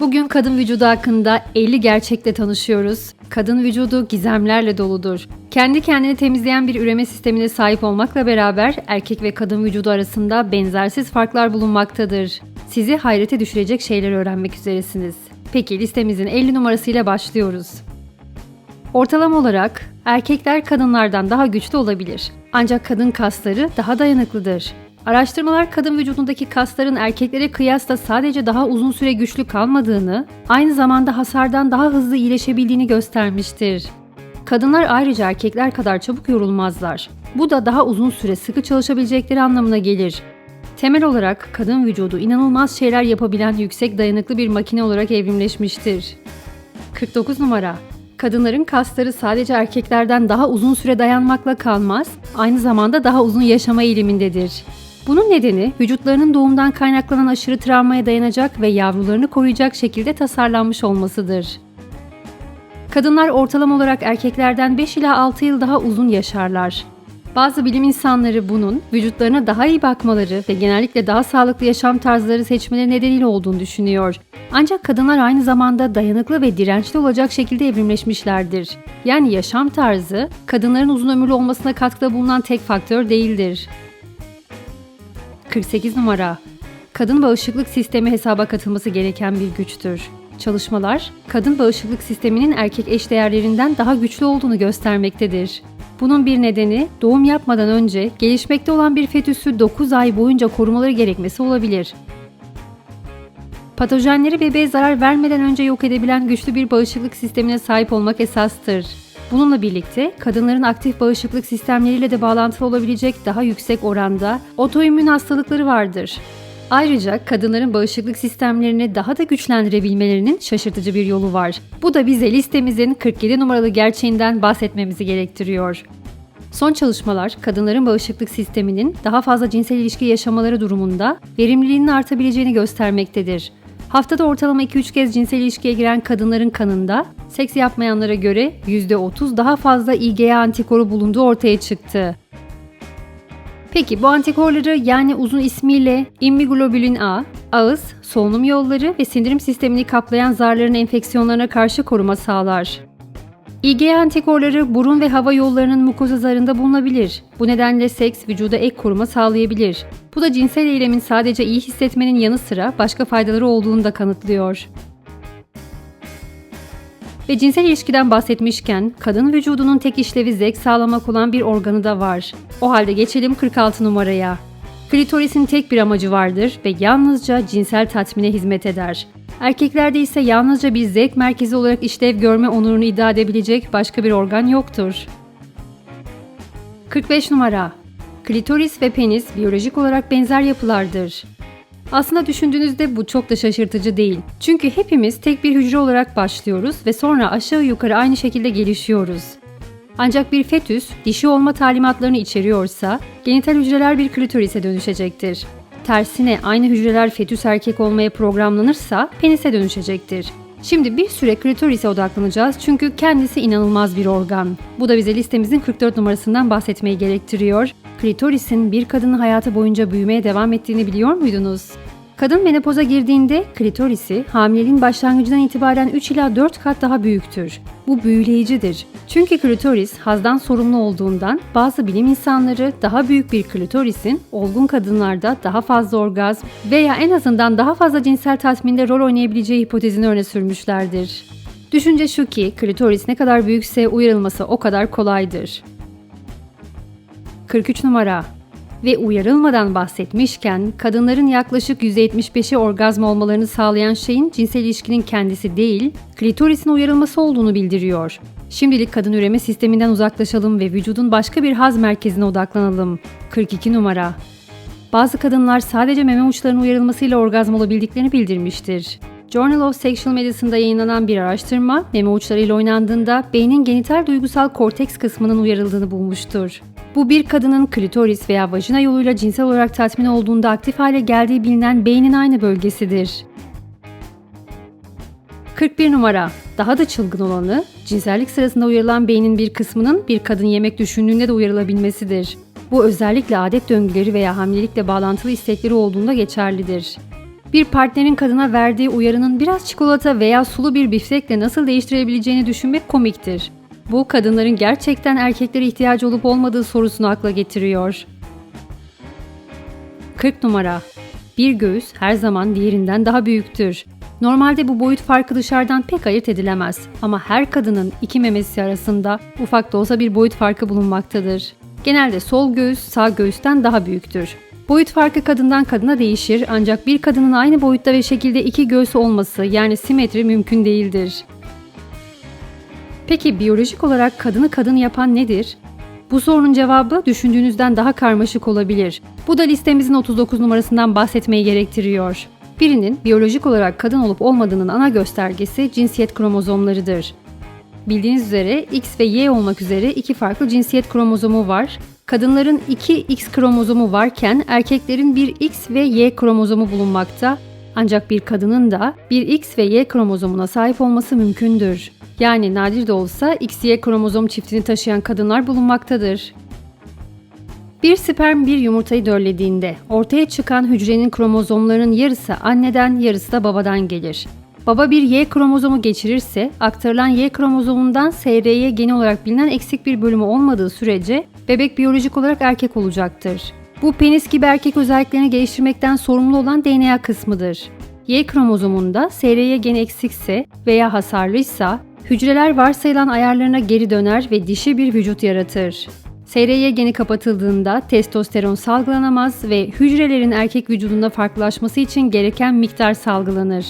Bugün kadın vücudu hakkında 50 gerçekle tanışıyoruz. Kadın vücudu gizemlerle doludur. Kendi kendini temizleyen bir üreme sistemine sahip olmakla beraber erkek ve kadın vücudu arasında benzersiz farklar bulunmaktadır. Sizi hayrete düşürecek şeyler öğrenmek üzeresiniz. Peki listemizin 50 numarasıyla başlıyoruz. Ortalama olarak erkekler kadınlardan daha güçlü olabilir. Ancak kadın kasları daha dayanıklıdır. Araştırmalar kadın vücudundaki kasların erkeklere kıyasla sadece daha uzun süre güçlü kalmadığını, aynı zamanda hasardan daha hızlı iyileşebildiğini göstermiştir. Kadınlar ayrıca erkekler kadar çabuk yorulmazlar. Bu da daha uzun süre sıkı çalışabilecekleri anlamına gelir. Temel olarak kadın vücudu inanılmaz şeyler yapabilen yüksek dayanıklı bir makine olarak evrimleşmiştir. 49 numara. Kadınların kasları sadece erkeklerden daha uzun süre dayanmakla kalmaz, aynı zamanda daha uzun yaşama eğilimindedir. Bunun nedeni vücutlarının doğumdan kaynaklanan aşırı travmaya dayanacak ve yavrularını koruyacak şekilde tasarlanmış olmasıdır. Kadınlar ortalama olarak erkeklerden 5 ila 6 yıl daha uzun yaşarlar. Bazı bilim insanları bunun vücutlarına daha iyi bakmaları ve genellikle daha sağlıklı yaşam tarzları seçmeleri nedeniyle olduğunu düşünüyor. Ancak kadınlar aynı zamanda dayanıklı ve dirençli olacak şekilde evrimleşmişlerdir. Yani yaşam tarzı kadınların uzun ömürlü olmasına katkıda bulunan tek faktör değildir. 48 numara. Kadın bağışıklık sistemi hesaba katılması gereken bir güçtür. Çalışmalar, kadın bağışıklık sisteminin erkek eşdeğerlerinden daha güçlü olduğunu göstermektedir. Bunun bir nedeni doğum yapmadan önce gelişmekte olan bir fetüsü 9 ay boyunca korumaları gerekmesi olabilir. Patojenleri bebeğe zarar vermeden önce yok edebilen güçlü bir bağışıklık sistemine sahip olmak esastır. Bununla birlikte kadınların aktif bağışıklık sistemleriyle de bağlantılı olabilecek daha yüksek oranda otoimmün hastalıkları vardır. Ayrıca kadınların bağışıklık sistemlerini daha da güçlendirebilmelerinin şaşırtıcı bir yolu var. Bu da bize listemizin 47 numaralı gerçeğinden bahsetmemizi gerektiriyor. Son çalışmalar kadınların bağışıklık sisteminin daha fazla cinsel ilişki yaşamaları durumunda verimliliğinin artabileceğini göstermektedir. Haftada ortalama 2-3 kez cinsel ilişkiye giren kadınların kanında seks yapmayanlara göre %30 daha fazla IgA antikoru bulunduğu ortaya çıktı. Peki bu antikorları yani uzun ismiyle immunoglobulin A, ağız, solunum yolları ve sindirim sistemini kaplayan zarların enfeksiyonlarına karşı koruma sağlar. IgA antikorları burun ve hava yollarının mukoza zarında bulunabilir. Bu nedenle seks vücuda ek koruma sağlayabilir. Bu da cinsel eylemin sadece iyi hissetmenin yanı sıra başka faydaları olduğunu da kanıtlıyor. Ve cinsel ilişkiden bahsetmişken kadın vücudunun tek işlevi zevk sağlamak olan bir organı da var. O halde geçelim 46 numaraya. Klitorisin tek bir amacı vardır ve yalnızca cinsel tatmine hizmet eder. Erkeklerde ise yalnızca bir zevk merkezi olarak işlev görme onurunu iddia edebilecek başka bir organ yoktur. 45 numara. Klitoris ve penis biyolojik olarak benzer yapılardır. Aslında düşündüğünüzde bu çok da şaşırtıcı değil. Çünkü hepimiz tek bir hücre olarak başlıyoruz ve sonra aşağı yukarı aynı şekilde gelişiyoruz. Ancak bir fetüs dişi olma talimatlarını içeriyorsa genital hücreler bir klitorise dönüşecektir. Tersine aynı hücreler fetüs erkek olmaya programlanırsa penise dönüşecektir. Şimdi bir süre klitorise odaklanacağız çünkü kendisi inanılmaz bir organ. Bu da bize listemizin 44 numarasından bahsetmeyi gerektiriyor. Klitorisin bir kadının hayatı boyunca büyümeye devam ettiğini biliyor muydunuz? Kadın menopoza girdiğinde klitorisi hamileliğin başlangıcından itibaren 3 ila 4 kat daha büyüktür. Bu büyüleyicidir. Çünkü klitoris hazdan sorumlu olduğundan bazı bilim insanları daha büyük bir klitorisin olgun kadınlarda daha fazla orgazm veya en azından daha fazla cinsel tatminde rol oynayabileceği hipotezini öne sürmüşlerdir. Düşünce şu ki klitoris ne kadar büyükse uyarılması o kadar kolaydır. 43 numara ve uyarılmadan bahsetmişken kadınların yaklaşık %75'i orgazm olmalarını sağlayan şeyin cinsel ilişkinin kendisi değil, klitorisin uyarılması olduğunu bildiriyor. Şimdilik kadın üreme sisteminden uzaklaşalım ve vücudun başka bir haz merkezine odaklanalım. 42 numara. Bazı kadınlar sadece meme uçlarının uyarılmasıyla orgazm olabildiklerini bildirmiştir. Journal of Sexual Medicine'da yayınlanan bir araştırma, meme uçlarıyla oynandığında beynin genital duygusal korteks kısmının uyarıldığını bulmuştur. Bu bir kadının klitoris veya vajina yoluyla cinsel olarak tatmin olduğunda aktif hale geldiği bilinen beynin aynı bölgesidir. 41 numara. Daha da çılgın olanı, cinsellik sırasında uyarılan beynin bir kısmının bir kadın yemek düşündüğünde de uyarılabilmesidir. Bu özellikle adet döngüleri veya hamilelikle bağlantılı istekleri olduğunda geçerlidir. Bir partnerin kadına verdiği uyarının biraz çikolata veya sulu bir biftekle nasıl değiştirebileceğini düşünmek komiktir. Bu kadınların gerçekten erkeklere ihtiyacı olup olmadığı sorusunu akla getiriyor. 40 numara. Bir göğüs her zaman diğerinden daha büyüktür. Normalde bu boyut farkı dışarıdan pek ayırt edilemez ama her kadının iki memesi arasında ufak da olsa bir boyut farkı bulunmaktadır. Genelde sol göğüs sağ göğüsten daha büyüktür. Boyut farkı kadından kadına değişir ancak bir kadının aynı boyutta ve şekilde iki göğsü olması yani simetri mümkün değildir. Peki biyolojik olarak kadını kadın yapan nedir? Bu sorunun cevabı düşündüğünüzden daha karmaşık olabilir. Bu da listemizin 39 numarasından bahsetmeyi gerektiriyor. Birinin biyolojik olarak kadın olup olmadığının ana göstergesi cinsiyet kromozomlarıdır. Bildiğiniz üzere X ve Y olmak üzere iki farklı cinsiyet kromozomu var. Kadınların iki X kromozomu varken erkeklerin bir X ve Y kromozomu bulunmakta. Ancak bir kadının da bir X ve Y kromozomuna sahip olması mümkündür. Yani nadir de olsa XY kromozom çiftini taşıyan kadınlar bulunmaktadır. Bir sperm bir yumurtayı döllediğinde ortaya çıkan hücrenin kromozomlarının yarısı anneden yarısı da babadan gelir. Baba bir Y kromozomu geçirirse aktarılan Y kromozomundan SRY geni olarak bilinen eksik bir bölümü olmadığı sürece bebek biyolojik olarak erkek olacaktır. Bu penis gibi erkek özelliklerini geliştirmekten sorumlu olan DNA kısmıdır. Y kromozomunda SRY geni eksikse veya hasarlıysa hücreler varsayılan ayarlarına geri döner ve dişi bir vücut yaratır. SRY geni kapatıldığında testosteron salgılanamaz ve hücrelerin erkek vücudunda farklılaşması için gereken miktar salgılanır.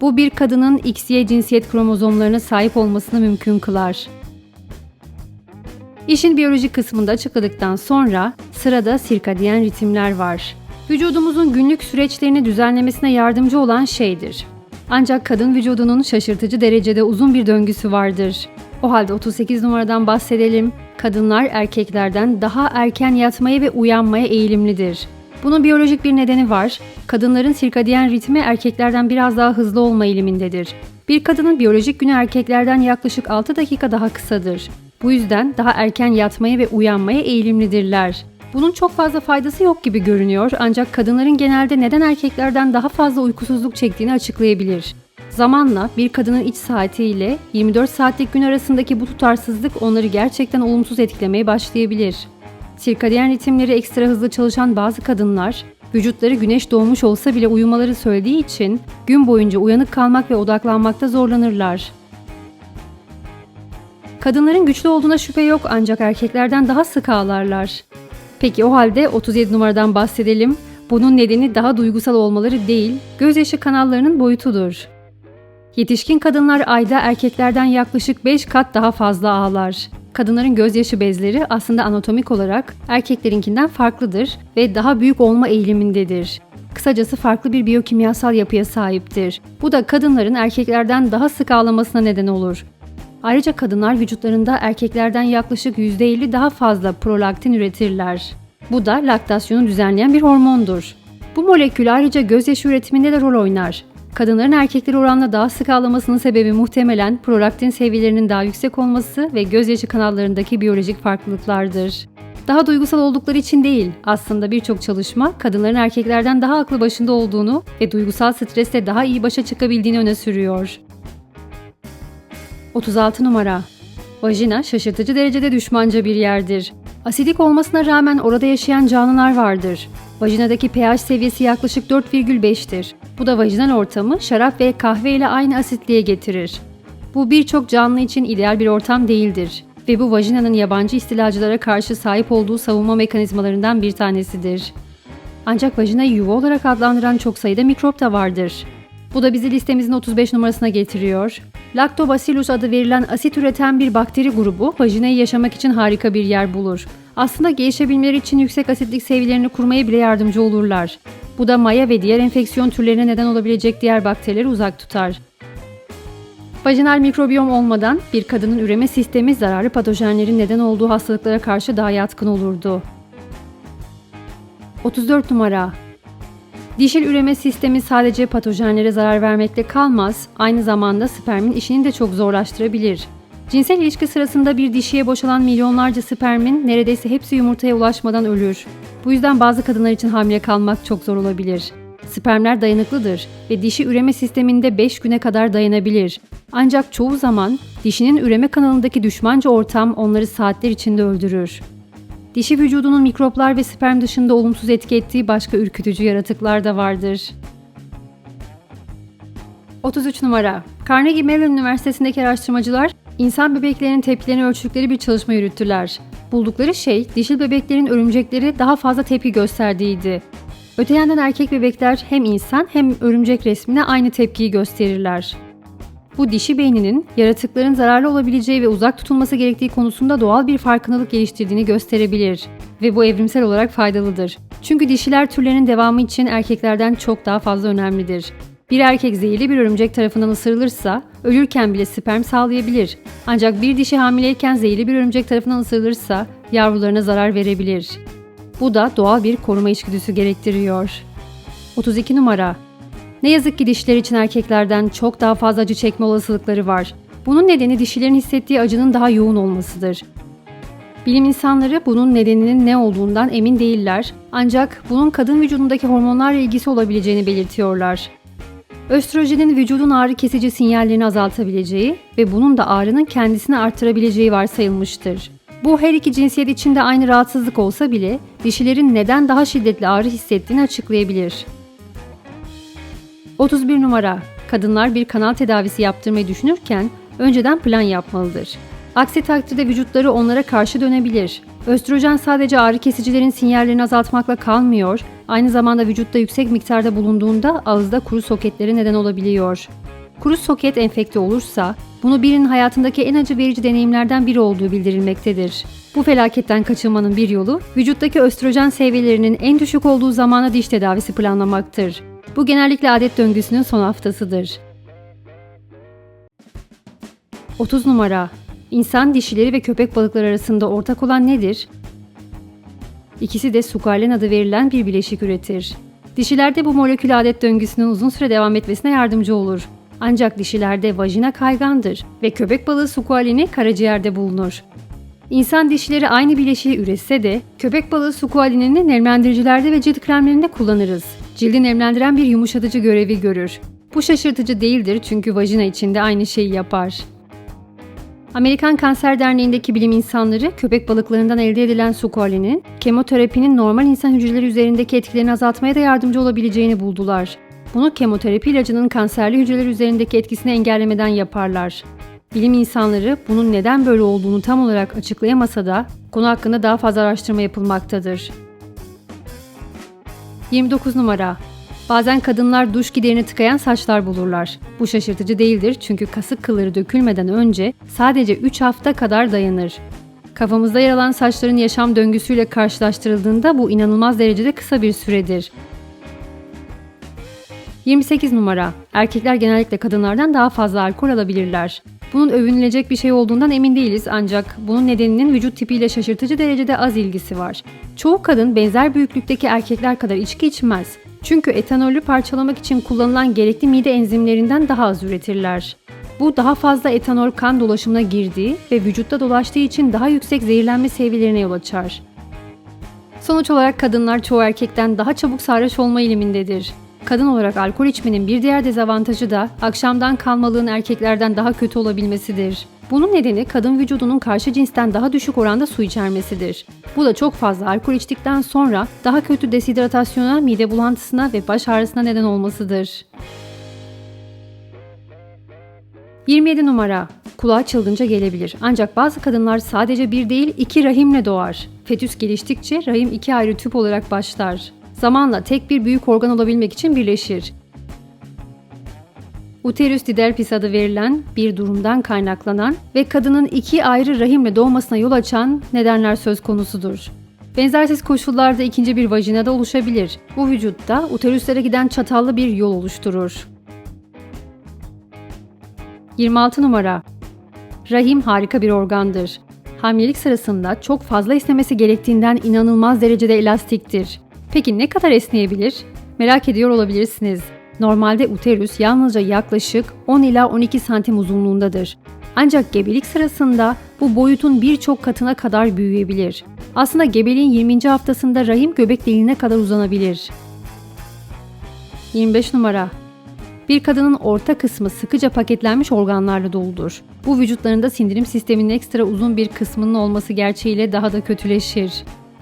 Bu bir kadının XY cinsiyet kromozomlarına sahip olmasını mümkün kılar. İşin biyolojik kısmında açıkladıktan sonra sırada sirkadiyen ritimler var. Vücudumuzun günlük süreçlerini düzenlemesine yardımcı olan şeydir. Ancak kadın vücudunun şaşırtıcı derecede uzun bir döngüsü vardır. O halde 38 numaradan bahsedelim. Kadınlar erkeklerden daha erken yatmaya ve uyanmaya eğilimlidir. Bunun biyolojik bir nedeni var. Kadınların sirkadiyen ritmi erkeklerden biraz daha hızlı olma eğilimindedir. Bir kadının biyolojik günü erkeklerden yaklaşık 6 dakika daha kısadır. Bu yüzden daha erken yatmaya ve uyanmaya eğilimlidirler. Bunun çok fazla faydası yok gibi görünüyor ancak kadınların genelde neden erkeklerden daha fazla uykusuzluk çektiğini açıklayabilir. Zamanla bir kadının iç saati ile 24 saatlik gün arasındaki bu tutarsızlık onları gerçekten olumsuz etkilemeye başlayabilir. Sirkadiyen ritimleri ekstra hızlı çalışan bazı kadınlar, vücutları güneş doğmuş olsa bile uyumaları söylediği için gün boyunca uyanık kalmak ve odaklanmakta zorlanırlar. Kadınların güçlü olduğuna şüphe yok ancak erkeklerden daha sık ağlarlar. Peki o halde 37 numaradan bahsedelim. Bunun nedeni daha duygusal olmaları değil, gözyaşı kanallarının boyutudur. Yetişkin kadınlar ayda erkeklerden yaklaşık 5 kat daha fazla ağlar. Kadınların gözyaşı bezleri aslında anatomik olarak erkeklerinkinden farklıdır ve daha büyük olma eğilimindedir. Kısacası farklı bir biyokimyasal yapıya sahiptir. Bu da kadınların erkeklerden daha sık ağlamasına neden olur. Ayrıca kadınlar vücutlarında erkeklerden yaklaşık %50 daha fazla prolaktin üretirler. Bu da laktasyonu düzenleyen bir hormondur. Bu molekül ayrıca gözyaşı üretiminde de rol oynar. Kadınların erkekleri oranla daha sık ağlamasının sebebi muhtemelen prolaktin seviyelerinin daha yüksek olması ve gözyaşı kanallarındaki biyolojik farklılıklardır. Daha duygusal oldukları için değil, aslında birçok çalışma kadınların erkeklerden daha aklı başında olduğunu ve duygusal stresle daha iyi başa çıkabildiğini öne sürüyor. 36 numara Vajina şaşırtıcı derecede düşmanca bir yerdir. Asidik olmasına rağmen orada yaşayan canlılar vardır. Vajinadaki pH seviyesi yaklaşık 4,5'tir. Bu da vajinal ortamı şarap ve kahve ile aynı asitliğe getirir. Bu birçok canlı için ideal bir ortam değildir ve bu vajinanın yabancı istilacılara karşı sahip olduğu savunma mekanizmalarından bir tanesidir. Ancak vajinayı yuva olarak adlandıran çok sayıda mikrop da vardır. Bu da bizi listemizin 35 numarasına getiriyor. Lactobacillus adı verilen asit üreten bir bakteri grubu vajinayı yaşamak için harika bir yer bulur. Aslında gelişebilmeleri için yüksek asitlik seviyelerini kurmaya bile yardımcı olurlar. Bu da maya ve diğer enfeksiyon türlerine neden olabilecek diğer bakterileri uzak tutar. Vajinal mikrobiyom olmadan bir kadının üreme sistemi zararlı patojenlerin neden olduğu hastalıklara karşı daha yatkın olurdu. 34 numara Dişil üreme sistemi sadece patojenlere zarar vermekle kalmaz, aynı zamanda spermin işini de çok zorlaştırabilir. Cinsel ilişki sırasında bir dişiye boşalan milyonlarca spermin neredeyse hepsi yumurtaya ulaşmadan ölür. Bu yüzden bazı kadınlar için hamile kalmak çok zor olabilir. Spermler dayanıklıdır ve dişi üreme sisteminde 5 güne kadar dayanabilir. Ancak çoğu zaman dişinin üreme kanalındaki düşmanca ortam onları saatler içinde öldürür. Dişi vücudunun mikroplar ve sperm dışında olumsuz etki ettiği başka ürkütücü yaratıklar da vardır. 33 numara. Carnegie Mellon Üniversitesi'ndeki araştırmacılar insan bebeklerinin tepkilerini ölçtükleri bir çalışma yürüttüler. Buldukları şey dişil bebeklerin örümcekleri daha fazla tepki gösterdiğiydi. Öte yandan erkek bebekler hem insan hem örümcek resmine aynı tepkiyi gösterirler. Bu dişi beyninin yaratıkların zararlı olabileceği ve uzak tutulması gerektiği konusunda doğal bir farkındalık geliştirdiğini gösterebilir ve bu evrimsel olarak faydalıdır. Çünkü dişiler türlerinin devamı için erkeklerden çok daha fazla önemlidir. Bir erkek zehirli bir örümcek tarafından ısırılırsa ölürken bile sperm sağlayabilir. Ancak bir dişi hamileyken zehirli bir örümcek tarafından ısırılırsa yavrularına zarar verebilir. Bu da doğal bir koruma içgüdüsü gerektiriyor. 32 numara ne yazık ki dişiler için erkeklerden çok daha fazla acı çekme olasılıkları var. Bunun nedeni dişilerin hissettiği acının daha yoğun olmasıdır. Bilim insanları bunun nedeninin ne olduğundan emin değiller ancak bunun kadın vücudundaki hormonlarla ilgisi olabileceğini belirtiyorlar. Östrojenin vücudun ağrı kesici sinyallerini azaltabileceği ve bunun da ağrının kendisini arttırabileceği varsayılmıştır. Bu her iki cinsiyet içinde aynı rahatsızlık olsa bile dişilerin neden daha şiddetli ağrı hissettiğini açıklayabilir. 31 numara. Kadınlar bir kanal tedavisi yaptırmayı düşünürken önceden plan yapmalıdır. Aksi takdirde vücutları onlara karşı dönebilir. Östrojen sadece ağrı kesicilerin sinyallerini azaltmakla kalmıyor, aynı zamanda vücutta yüksek miktarda bulunduğunda ağızda kuru soketlere neden olabiliyor. Kuru soket enfekte olursa bunu birinin hayatındaki en acı verici deneyimlerden biri olduğu bildirilmektedir. Bu felaketten kaçınmanın bir yolu vücuttaki östrojen seviyelerinin en düşük olduğu zamana diş tedavisi planlamaktır. Bu genellikle adet döngüsünün son haftasıdır. 30 numara İnsan dişileri ve köpek balıkları arasında ortak olan nedir? İkisi de sukalen adı verilen bir bileşik üretir. Dişilerde bu molekül adet döngüsünün uzun süre devam etmesine yardımcı olur. Ancak dişilerde vajina kaygandır ve köpek balığı sukualini karaciğerde bulunur. İnsan dişileri aynı bileşiği üretse de köpek balığı sukualinini nemlendiricilerde ve cilt kremlerinde kullanırız. Cildi nemlendiren bir yumuşatıcı görevi görür. Bu şaşırtıcı değildir çünkü vajina içinde aynı şeyi yapar. Amerikan Kanser Derneği'ndeki bilim insanları köpek balıklarından elde edilen sukualinin kemoterapinin normal insan hücreleri üzerindeki etkilerini azaltmaya da yardımcı olabileceğini buldular. Bunu kemoterapi ilacının kanserli hücreler üzerindeki etkisini engellemeden yaparlar. Bilim insanları bunun neden böyle olduğunu tam olarak açıklayamasa da konu hakkında daha fazla araştırma yapılmaktadır. 29 numara Bazen kadınlar duş giderini tıkayan saçlar bulurlar. Bu şaşırtıcı değildir çünkü kasık kılları dökülmeden önce sadece 3 hafta kadar dayanır. Kafamızda yer alan saçların yaşam döngüsüyle karşılaştırıldığında bu inanılmaz derecede kısa bir süredir. 28 numara. Erkekler genellikle kadınlardan daha fazla alkol alabilirler. Bunun övünülecek bir şey olduğundan emin değiliz ancak bunun nedeninin vücut tipiyle şaşırtıcı derecede az ilgisi var. Çoğu kadın benzer büyüklükteki erkekler kadar içki içmez. Çünkü etanolü parçalamak için kullanılan gerekli mide enzimlerinden daha az üretirler. Bu daha fazla etanol kan dolaşımına girdiği ve vücutta dolaştığı için daha yüksek zehirlenme seviyelerine yol açar. Sonuç olarak kadınlar çoğu erkekten daha çabuk sarhoş olma eğilimindedir. Kadın olarak alkol içmenin bir diğer dezavantajı da akşamdan kalmalığın erkeklerden daha kötü olabilmesidir. Bunun nedeni kadın vücudunun karşı cinsten daha düşük oranda su içermesidir. Bu da çok fazla alkol içtikten sonra daha kötü deshidratasyona, mide bulantısına ve baş ağrısına neden olmasıdır. 27 numara. Kulağa çılgınca gelebilir. Ancak bazı kadınlar sadece bir değil iki rahimle doğar. Fetüs geliştikçe rahim iki ayrı tüp olarak başlar. Zamanla tek bir büyük organ olabilmek için birleşir. Uterus didelpis adı verilen bir durumdan kaynaklanan ve kadının iki ayrı rahimle doğmasına yol açan nedenler söz konusudur. Benzersiz koşullarda ikinci bir vajina da oluşabilir. Bu vücutta uterüslere giden çatallı bir yol oluşturur. 26 numara Rahim harika bir organdır. Hamilelik sırasında çok fazla esnemesi gerektiğinden inanılmaz derecede elastiktir. Peki ne kadar esneyebilir? Merak ediyor olabilirsiniz. Normalde uterus yalnızca yaklaşık 10 ila 12 santim uzunluğundadır. Ancak gebelik sırasında bu boyutun birçok katına kadar büyüyebilir. Aslında gebeliğin 20. haftasında rahim göbek deliğine kadar uzanabilir. 25 numara. Bir kadının orta kısmı sıkıca paketlenmiş organlarla doludur. Bu vücutlarında sindirim sisteminin ekstra uzun bir kısmının olması gerçeğiyle daha da kötüleşir.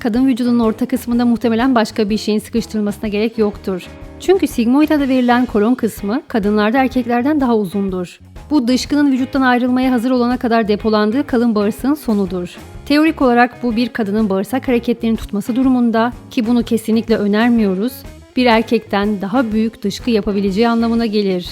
Kadın vücudunun orta kısmında muhtemelen başka bir şeyin sıkıştırılmasına gerek yoktur. Çünkü sigmoid adı verilen kolon kısmı kadınlarda erkeklerden daha uzundur. Bu dışkının vücuttan ayrılmaya hazır olana kadar depolandığı kalın bağırsağın sonudur. Teorik olarak bu bir kadının bağırsak hareketlerini tutması durumunda ki bunu kesinlikle önermiyoruz, bir erkekten daha büyük dışkı yapabileceği anlamına gelir.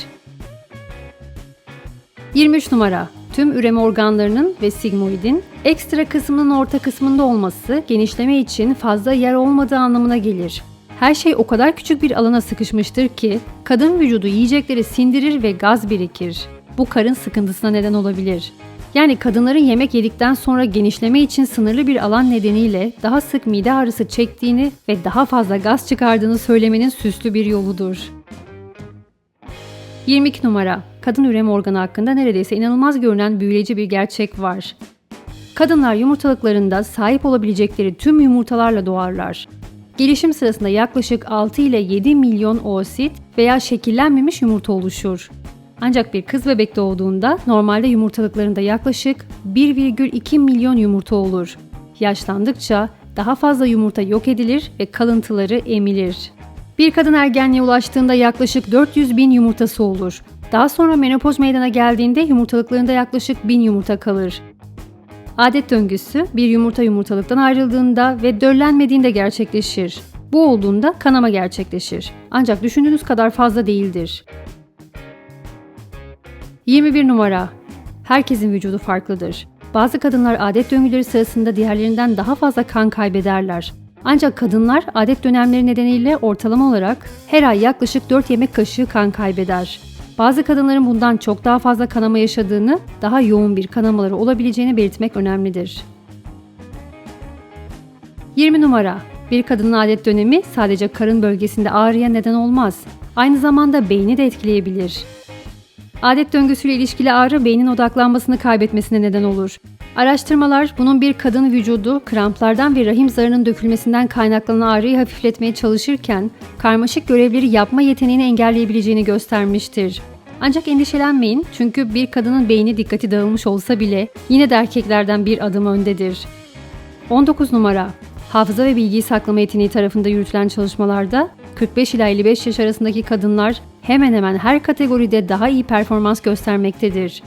23 numara Tüm üreme organlarının ve sigmoidin ekstra kısmının orta kısmında olması genişleme için fazla yer olmadığı anlamına gelir. Her şey o kadar küçük bir alana sıkışmıştır ki kadın vücudu yiyecekleri sindirir ve gaz birikir. Bu karın sıkıntısına neden olabilir. Yani kadınların yemek yedikten sonra genişleme için sınırlı bir alan nedeniyle daha sık mide ağrısı çektiğini ve daha fazla gaz çıkardığını söylemenin süslü bir yoludur. 22 numara Kadın üreme organı hakkında neredeyse inanılmaz görünen büyüleyici bir gerçek var. Kadınlar yumurtalıklarında sahip olabilecekleri tüm yumurtalarla doğarlar. Gelişim sırasında yaklaşık 6 ile 7 milyon oosit veya şekillenmemiş yumurta oluşur. Ancak bir kız bebek doğduğunda normalde yumurtalıklarında yaklaşık 1,2 milyon yumurta olur. Yaşlandıkça daha fazla yumurta yok edilir ve kalıntıları emilir. Bir kadın ergenliğe ulaştığında yaklaşık 400 bin yumurtası olur. Daha sonra menopoz meydana geldiğinde yumurtalıklarında yaklaşık 1000 yumurta kalır. Adet döngüsü bir yumurta yumurtalıktan ayrıldığında ve döllenmediğinde gerçekleşir. Bu olduğunda kanama gerçekleşir. Ancak düşündüğünüz kadar fazla değildir. 21 numara. Herkesin vücudu farklıdır. Bazı kadınlar adet döngüleri sırasında diğerlerinden daha fazla kan kaybederler. Ancak kadınlar adet dönemleri nedeniyle ortalama olarak her ay yaklaşık 4 yemek kaşığı kan kaybeder. Bazı kadınların bundan çok daha fazla kanama yaşadığını, daha yoğun bir kanamaları olabileceğini belirtmek önemlidir. 20 numara. Bir kadının adet dönemi sadece karın bölgesinde ağrıya neden olmaz. Aynı zamanda beyni de etkileyebilir. Adet döngüsüyle ilişkili ağrı beynin odaklanmasını kaybetmesine neden olur. Araştırmalar bunun bir kadın vücudu kramplardan ve rahim zarının dökülmesinden kaynaklanan ağrıyı hafifletmeye çalışırken karmaşık görevleri yapma yeteneğini engelleyebileceğini göstermiştir. Ancak endişelenmeyin çünkü bir kadının beyni dikkati dağılmış olsa bile yine de erkeklerden bir adım öndedir. 19 numara Hafıza ve bilgiyi saklama yeteneği tarafında yürütülen çalışmalarda 45 ila 55 yaş arasındaki kadınlar hemen hemen her kategoride daha iyi performans göstermektedir.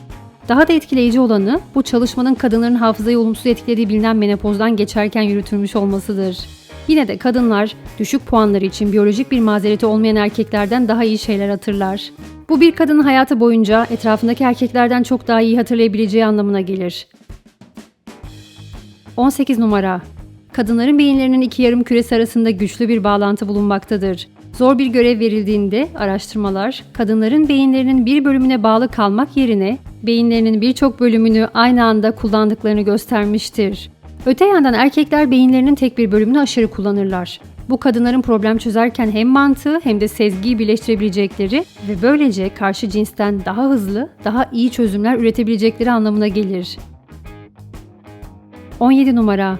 Daha da etkileyici olanı bu çalışmanın kadınların hafızayı olumsuz etkilediği bilinen menopozdan geçerken yürütülmüş olmasıdır. Yine de kadınlar düşük puanları için biyolojik bir mazereti olmayan erkeklerden daha iyi şeyler hatırlar. Bu bir kadının hayatı boyunca etrafındaki erkeklerden çok daha iyi hatırlayabileceği anlamına gelir. 18 numara Kadınların beyinlerinin iki yarım küresi arasında güçlü bir bağlantı bulunmaktadır. Zor bir görev verildiğinde araştırmalar kadınların beyinlerinin bir bölümüne bağlı kalmak yerine beyinlerinin birçok bölümünü aynı anda kullandıklarını göstermiştir. Öte yandan erkekler beyinlerinin tek bir bölümünü aşırı kullanırlar. Bu kadınların problem çözerken hem mantığı hem de sezgiyi birleştirebilecekleri ve böylece karşı cinsten daha hızlı, daha iyi çözümler üretebilecekleri anlamına gelir. 17 numara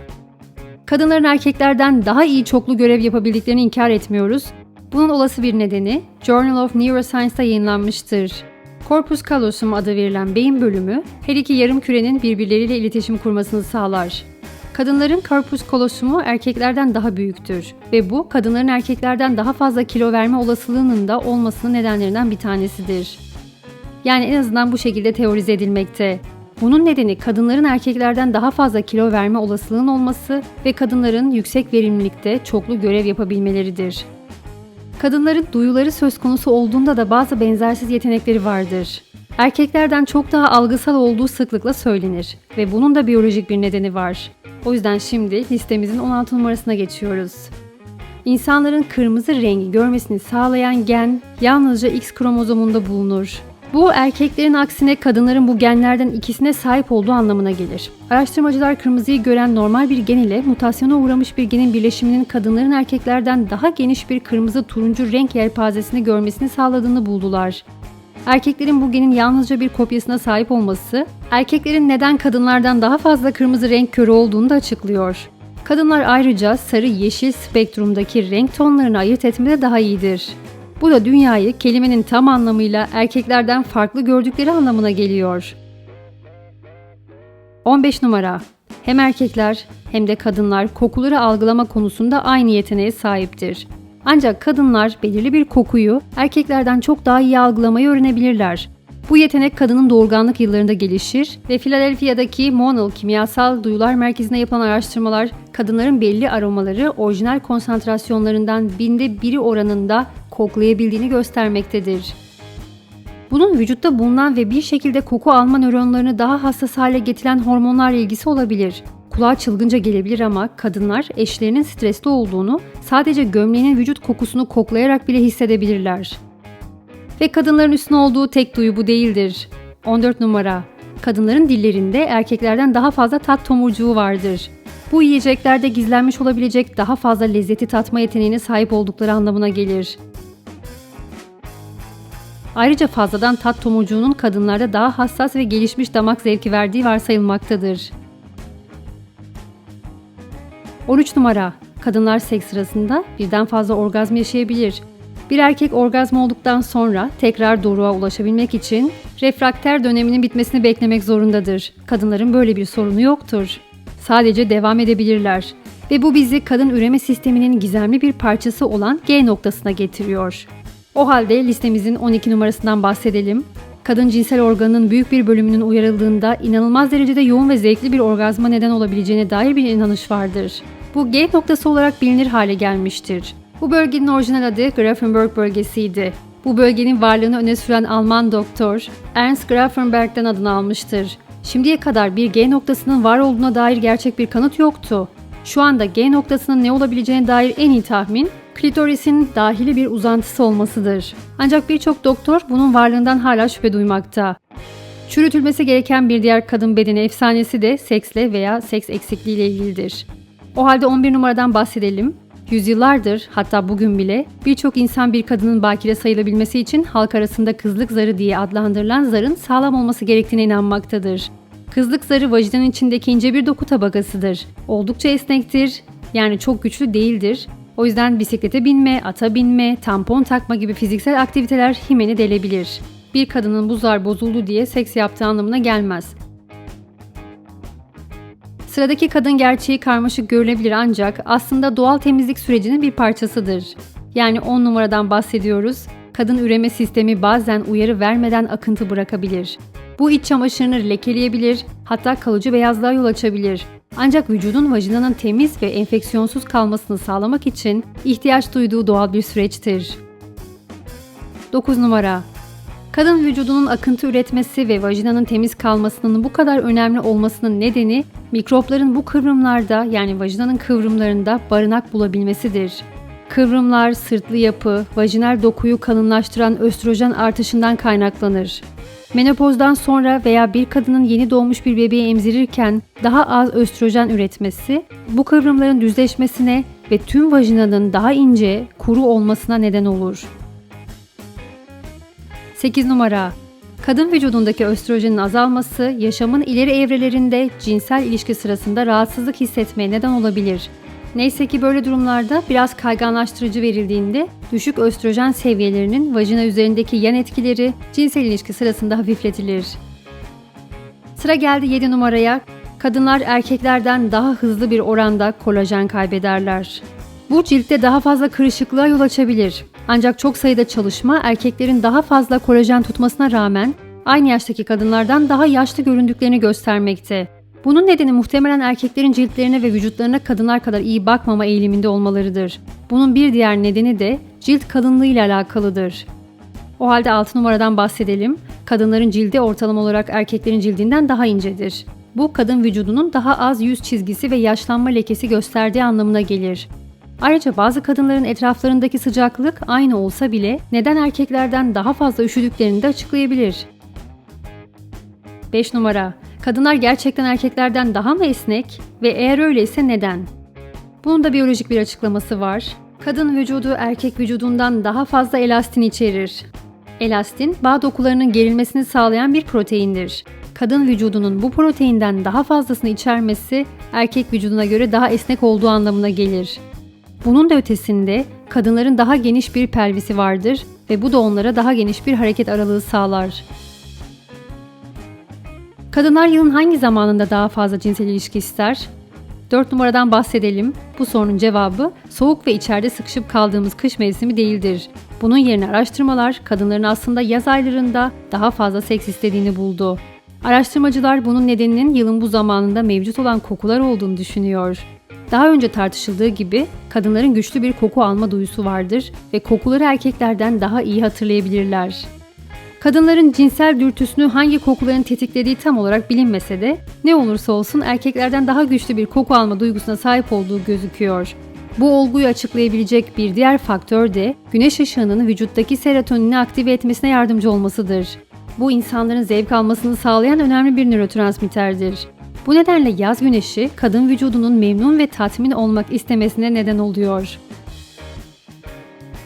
Kadınların erkeklerden daha iyi çoklu görev yapabildiklerini inkar etmiyoruz. Bunun olası bir nedeni Journal of Neuroscience'da yayınlanmıştır. Corpus callosum adı verilen beyin bölümü her iki yarım kürenin birbirleriyle iletişim kurmasını sağlar. Kadınların corpus callosumu erkeklerden daha büyüktür ve bu kadınların erkeklerden daha fazla kilo verme olasılığının da olmasının nedenlerinden bir tanesidir. Yani en azından bu şekilde teorize edilmekte. Bunun nedeni kadınların erkeklerden daha fazla kilo verme olasılığının olması ve kadınların yüksek verimlilikte çoklu görev yapabilmeleridir. Kadınların duyuları söz konusu olduğunda da bazı benzersiz yetenekleri vardır. Erkeklerden çok daha algısal olduğu sıklıkla söylenir ve bunun da biyolojik bir nedeni var. O yüzden şimdi listemizin 16 numarasına geçiyoruz. İnsanların kırmızı rengi görmesini sağlayan gen yalnızca X kromozomunda bulunur. Bu erkeklerin aksine kadınların bu genlerden ikisine sahip olduğu anlamına gelir. Araştırmacılar kırmızıyı gören normal bir gen ile mutasyona uğramış bir genin birleşiminin kadınların erkeklerden daha geniş bir kırmızı turuncu renk yelpazesini görmesini sağladığını buldular. Erkeklerin bu genin yalnızca bir kopyasına sahip olması, erkeklerin neden kadınlardan daha fazla kırmızı renk körü olduğunu da açıklıyor. Kadınlar ayrıca sarı yeşil spektrumdaki renk tonlarını ayırt etmede daha iyidir. Bu da dünyayı kelimenin tam anlamıyla erkeklerden farklı gördükleri anlamına geliyor. 15 numara. Hem erkekler hem de kadınlar kokuları algılama konusunda aynı yeteneğe sahiptir. Ancak kadınlar belirli bir kokuyu erkeklerden çok daha iyi algılamayı öğrenebilirler. Bu yetenek kadının doğurganlık yıllarında gelişir ve Philadelphia'daki Monell Kimyasal Duyular Merkezi'nde yapılan araştırmalar kadınların belli aromaları orijinal konsantrasyonlarından binde biri oranında koklayabildiğini göstermektedir. Bunun vücutta bulunan ve bir şekilde koku alma nöronlarını daha hassas hale getiren hormonlarla ilgisi olabilir. Kulağa çılgınca gelebilir ama kadınlar eşlerinin stresli olduğunu sadece gömleğinin vücut kokusunu koklayarak bile hissedebilirler. Ve kadınların üstüne olduğu tek duyu bu değildir. 14 numara. Kadınların dillerinde erkeklerden daha fazla tat tomurcuğu vardır. Bu yiyeceklerde gizlenmiş olabilecek daha fazla lezzeti tatma yeteneğine sahip oldukları anlamına gelir. Ayrıca fazladan tat tomurcuğunun kadınlarda daha hassas ve gelişmiş damak zevki verdiği varsayılmaktadır. 13 numara. Kadınlar seks sırasında birden fazla orgazm yaşayabilir. Bir erkek orgazm olduktan sonra tekrar doruğa ulaşabilmek için refrakter döneminin bitmesini beklemek zorundadır. Kadınların böyle bir sorunu yoktur. Sadece devam edebilirler. Ve bu bizi kadın üreme sisteminin gizemli bir parçası olan G noktasına getiriyor. O halde listemizin 12 numarasından bahsedelim. Kadın cinsel organının büyük bir bölümünün uyarıldığında inanılmaz derecede yoğun ve zevkli bir orgazma neden olabileceğine dair bir inanış vardır. Bu G noktası olarak bilinir hale gelmiştir. Bu bölgenin orijinal adı Grafenberg bölgesiydi. Bu bölgenin varlığını öne süren Alman doktor Ernst Grafenberg'den adını almıştır. Şimdiye kadar bir G noktasının var olduğuna dair gerçek bir kanıt yoktu. Şu anda G noktasının ne olabileceğine dair en iyi tahmin klitorisin dahili bir uzantısı olmasıdır. Ancak birçok doktor bunun varlığından hala şüphe duymakta. Çürütülmesi gereken bir diğer kadın bedeni efsanesi de seksle veya seks eksikliği ile ilgilidir. O halde 11 numaradan bahsedelim. Yüzyıllardır hatta bugün bile birçok insan bir kadının bakire sayılabilmesi için halk arasında kızlık zarı diye adlandırılan zarın sağlam olması gerektiğine inanmaktadır. Kızlık zarı vajinanın içindeki ince bir doku tabakasıdır. Oldukça esnektir, yani çok güçlü değildir. O yüzden bisiklete binme, ata binme, tampon takma gibi fiziksel aktiviteler himeni delebilir. Bir kadının bu zar bozuldu diye seks yaptığı anlamına gelmez. Sıradaki kadın gerçeği karmaşık görülebilir ancak aslında doğal temizlik sürecinin bir parçasıdır. Yani 10 numaradan bahsediyoruz. Kadın üreme sistemi bazen uyarı vermeden akıntı bırakabilir. Bu iç çamaşırını lekeleyebilir, hatta kalıcı beyazlığa yol açabilir. Ancak vücudun vajinanın temiz ve enfeksiyonsuz kalmasını sağlamak için ihtiyaç duyduğu doğal bir süreçtir. 9 numara Kadın vücudunun akıntı üretmesi ve vajinanın temiz kalmasının bu kadar önemli olmasının nedeni mikropların bu kıvrımlarda yani vajinanın kıvrımlarında barınak bulabilmesidir. Kıvrımlar, sırtlı yapı, vajinal dokuyu kalınlaştıran östrojen artışından kaynaklanır. Menopozdan sonra veya bir kadının yeni doğmuş bir bebeği emzirirken daha az östrojen üretmesi, bu kıvrımların düzleşmesine ve tüm vajinanın daha ince, kuru olmasına neden olur. 8 numara Kadın vücudundaki östrojenin azalması yaşamın ileri evrelerinde cinsel ilişki sırasında rahatsızlık hissetmeye neden olabilir. Neyse ki böyle durumlarda biraz kayganlaştırıcı verildiğinde düşük östrojen seviyelerinin vajina üzerindeki yan etkileri cinsel ilişki sırasında hafifletilir. Sıra geldi 7 numaraya. Kadınlar erkeklerden daha hızlı bir oranda kolajen kaybederler. Bu ciltte daha fazla kırışıklığa yol açabilir. Ancak çok sayıda çalışma erkeklerin daha fazla kolajen tutmasına rağmen aynı yaştaki kadınlardan daha yaşlı göründüklerini göstermekte. Bunun nedeni muhtemelen erkeklerin ciltlerine ve vücutlarına kadınlar kadar iyi bakmama eğiliminde olmalarıdır. Bunun bir diğer nedeni de cilt kalınlığı ile alakalıdır. O halde 6 numaradan bahsedelim. Kadınların cildi ortalama olarak erkeklerin cildinden daha incedir. Bu kadın vücudunun daha az yüz çizgisi ve yaşlanma lekesi gösterdiği anlamına gelir. Ayrıca bazı kadınların etraflarındaki sıcaklık aynı olsa bile neden erkeklerden daha fazla üşüdüklerini de açıklayabilir. 5 numara. Kadınlar gerçekten erkeklerden daha mı esnek ve eğer öyleyse neden? Bunun da biyolojik bir açıklaması var. Kadın vücudu erkek vücudundan daha fazla elastin içerir. Elastin, bağ dokularının gerilmesini sağlayan bir proteindir. Kadın vücudunun bu proteinden daha fazlasını içermesi erkek vücuduna göre daha esnek olduğu anlamına gelir. Bunun da ötesinde kadınların daha geniş bir pelvisi vardır ve bu da onlara daha geniş bir hareket aralığı sağlar. Kadınlar yılın hangi zamanında daha fazla cinsel ilişki ister? 4 numaradan bahsedelim. Bu sorunun cevabı soğuk ve içeride sıkışıp kaldığımız kış mevsimi değildir. Bunun yerine araştırmalar kadınların aslında yaz aylarında daha fazla seks istediğini buldu. Araştırmacılar bunun nedeninin yılın bu zamanında mevcut olan kokular olduğunu düşünüyor. Daha önce tartışıldığı gibi kadınların güçlü bir koku alma duyusu vardır ve kokuları erkeklerden daha iyi hatırlayabilirler. Kadınların cinsel dürtüsünü hangi kokuların tetiklediği tam olarak bilinmese de ne olursa olsun erkeklerden daha güçlü bir koku alma duygusuna sahip olduğu gözüküyor. Bu olguyu açıklayabilecek bir diğer faktör de güneş ışığının vücuttaki serotonini aktive etmesine yardımcı olmasıdır. Bu insanların zevk almasını sağlayan önemli bir nörotransmitterdir. Bu nedenle yaz güneşi kadın vücudunun memnun ve tatmin olmak istemesine neden oluyor.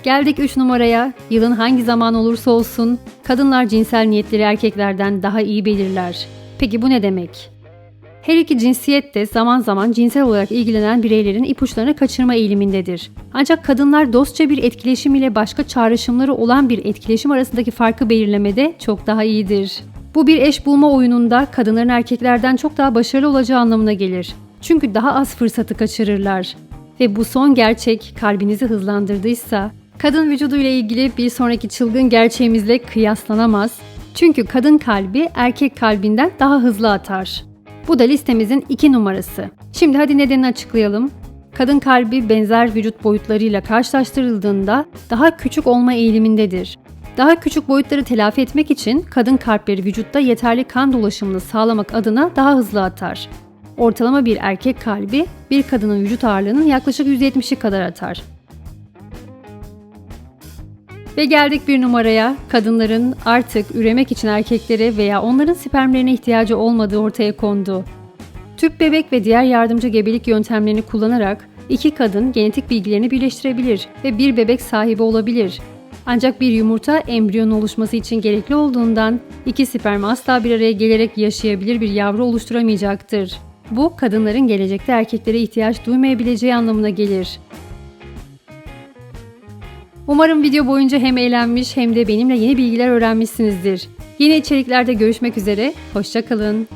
Geldik 3 numaraya. Yılın hangi zaman olursa olsun kadınlar cinsel niyetleri erkeklerden daha iyi belirler. Peki bu ne demek? Her iki cinsiyet de zaman zaman cinsel olarak ilgilenen bireylerin ipuçlarını kaçırma eğilimindedir. Ancak kadınlar dostça bir etkileşim ile başka çağrışımları olan bir etkileşim arasındaki farkı belirlemede çok daha iyidir. Bu bir eş bulma oyununda kadınların erkeklerden çok daha başarılı olacağı anlamına gelir. Çünkü daha az fırsatı kaçırırlar. Ve bu son gerçek kalbinizi hızlandırdıysa kadın vücudu ile ilgili bir sonraki çılgın gerçeğimizle kıyaslanamaz. Çünkü kadın kalbi erkek kalbinden daha hızlı atar. Bu da listemizin iki numarası. Şimdi hadi nedenini açıklayalım. Kadın kalbi benzer vücut boyutlarıyla karşılaştırıldığında daha küçük olma eğilimindedir. Daha küçük boyutları telafi etmek için kadın kalpleri vücutta yeterli kan dolaşımını sağlamak adına daha hızlı atar. Ortalama bir erkek kalbi bir kadının vücut ağırlığının yaklaşık 170'i kadar atar. Ve geldik bir numaraya. Kadınların artık üremek için erkeklere veya onların spermlerine ihtiyacı olmadığı ortaya kondu. Tüp bebek ve diğer yardımcı gebelik yöntemlerini kullanarak iki kadın genetik bilgilerini birleştirebilir ve bir bebek sahibi olabilir. Ancak bir yumurta embriyonun oluşması için gerekli olduğundan iki sperm asla bir araya gelerek yaşayabilir bir yavru oluşturamayacaktır. Bu kadınların gelecekte erkeklere ihtiyaç duymayabileceği anlamına gelir. Umarım video boyunca hem eğlenmiş hem de benimle yeni bilgiler öğrenmişsinizdir. Yeni içeriklerde görüşmek üzere, hoşçakalın.